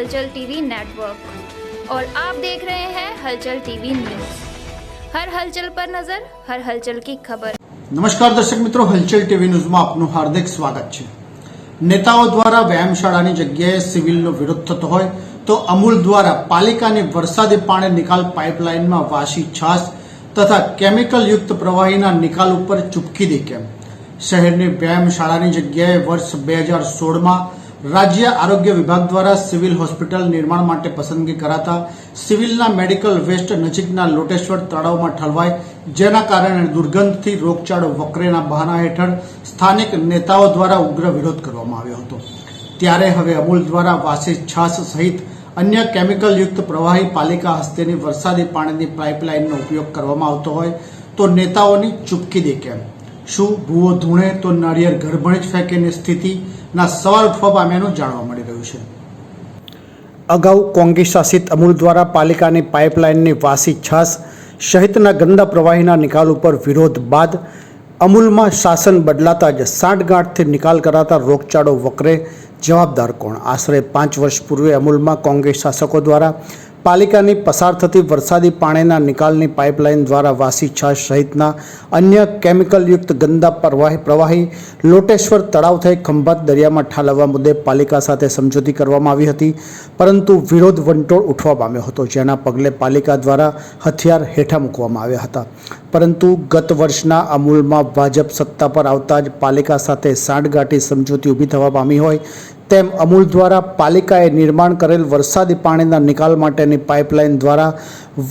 हलचल TV network और आप देख रहे हैं हलचल टीवी न्यूज हर हलचल पर नजर हर हलचल की खबर નમસ્કાર દર્શક મિત્રો હલચલ ટીવી ન્યૂઝમાં આપનું હાર્દિક સ્વાગત છે નેતાઓ દ્વારા વ્યાયામશાળાની જગ્યાએ સિવિલનો વિરોધ થતો હોય તો અમૂલ દ્વારા પાલિકાની વરસાદી પાણી નિકાલ પાઇપલાઇનમાં વાસી છાસ તથા કેમિકલ યુક્ત પ્રવાહીના નિકાલ ઉપર ચૂપકી દે કેમ શહેરની વ્યાયામશાળાની જગ્યાએ વર્ષ બે હજાર સોળમાં રાજ્ય આરોગ્ય વિભાગ દ્વારા સિવિલ હોસ્પિટલ નિર્માણ માટે પસંદગી કરાતા સિવિલના મેડિકલ વેસ્ટ નજીકના લોટેશ્વર તળાવમાં ઠલવાય જેના કારણે દુર્ગંધથી રોગચાળો વકરેના બહાના હેઠળ સ્થાનિક નેતાઓ દ્વારા ઉગ્ર વિરોધ કરવામાં આવ્યો હતો. ત્યારે હવે અમૂલ દ્વારા વાસી છાસ સહિત અન્ય કેમિકલયુક્ત પ્રવાહી પાલિકા હસ્તેની વરસાદી પાણીની પાઇપલાઇનનો ઉપયોગ કરવામાં આવતો હોય તો નેતાઓની ચૂપકી દે કેમ શું ભૂવો ધૂણે તો નાળિયેર ગરભણી જ ફેંકેની સ્થિતિના સવાલ ઉઠવા પામ્યાનું જાણવા મળી રહ્યું છે. અગાઉ કોંગ્રેસ શાસિત અમૂલ દ્વારા પાલિકાની પાઇપલાઇનની વાસી છાસ સહિતના ગંદા પ્રવાહીના નિકાલ ઉપર વિરોધ બાદ અમૂલમાં શાસન બદલાતા જ સાંઠગાંઠથી નિકાલ કરાતા રોગચાળો વકરે જવાબદાર કોણ? આશરે પાંચ વર્ષ પૂર્વે અમૂલમાં કોંગ્રેસ શાસકો દ્વારા પાલિકાની પસાર થતી વરસાદી પાણીના નિકાલની પાઇપલાઇન દ્વારા વાસી છાશ સહિતના અન્ય કેમિકલયુક્ત ગંદા પ્રવાહી પ્રવાહી લોટેશ્વર તળાવ થઈ ખંભાત દરિયામાં ઠાલવવા મુદ્દે પાલિકા સાથે સમજૂતી કરવામાં આવી હતી, પરંતુ વિરોધ વંટોળ ઉઠવા પામ્યો હતો, જેના પગલે પાલિકા દ્વારા હથિયાર હેઠા મૂકવામાં આવ્યા હતા. પરંતુ ગત વર્ષના અમૂલમાં ભાજપ સત્તા પર આવતા જ પાલિકા સાથે સાંઠગાંઠી સમજૂતી ઊભી થવા પામી હોય તેમ અમૂલ દ્વારા પાલિકાએ નિર્માણ કરેલ વરસાદી પાણીના નિકાલ માટેની પાઇપલાઇન દ્વારા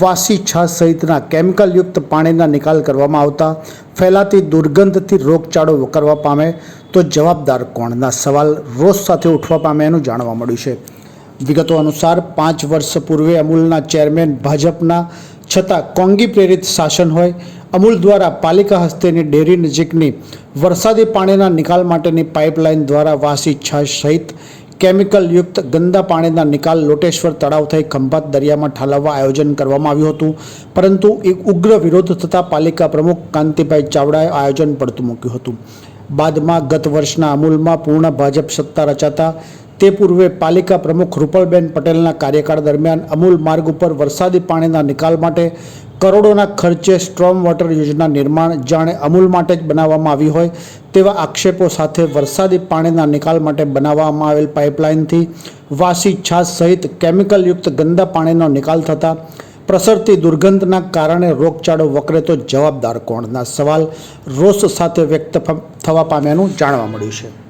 વાસી છાશ સહિતના કેમિકલયુક્ત પાણીના નિકાલ કરવામાં આવતા, ફેલાતી દુર્ગંધથી રોગચાળો કરવા પામે તો જવાબદાર કોણના સવાલ રોજ સાથે ઉઠવા પામે એનું જાણવા મળ્યું છે. વિગતો અનુસાર પાંચ વર્ષ પૂર્વે અમૂલના ચેરમેન ભાજપના છતાં કોંગી પ્રેરિત શાસન હોય, અમૂલ દ્વારા પાલિકા હસ્તેની ડેરી નજીકની વરસાદી પાણીના નિકાલ માટેની પાઇપલાઇન દ્વારા વાસી છાશ સહિત કેમિકલયુક્ત ગંદા પાણીના નિકાલ લોટેશ્વર તળાવ થઈ ખંભાત દરિયામાં ઠાલવવા આયોજન કરવામાં આવ્યું હતું. પરંતુ એક ઉગ્ર વિરોધ થતાં પાલિકા પ્રમુખ કાંતિભાઈ ચાવડાએ આયોજન પડતું મૂક્યું હતું. બાદમાં ગત વર્ષના અમૂલમાં પૂર્ણ ભાજપ સત્તા રચાતા તે પૂર્વે પાલિકા પ્રમુખ રૂપલબેન પટેલના કાર્યકાળ દરમિયાન અમૂલ માર્ગ ઉપર વરસાદી પાણીના નિકાલ માટે કરોડોના ખર્ચે સ્ટ્રોમ વોટર યોજના નિર્માણ જાણે અમૂલ માટે જ બનાવવામાં આવી હોય તેવા આક્ષેપો સાથે વરસાદી પાણીના નિકાલ માટે બનાવવામાં આવેલ પાઇપલાઇનથી વાસી છાશ સહિત કેમિકલયુક્ત ગંદા પાણીનો નિકાલ થતાં પ્રસરતી દુર્ગંધના કારણે રોગચાળો વકરે તો જવાબદાર કોણના સવાલ રોષ સાથે વ્યક્ત થવા પામ્યાનું જાણવા મળ્યું છે.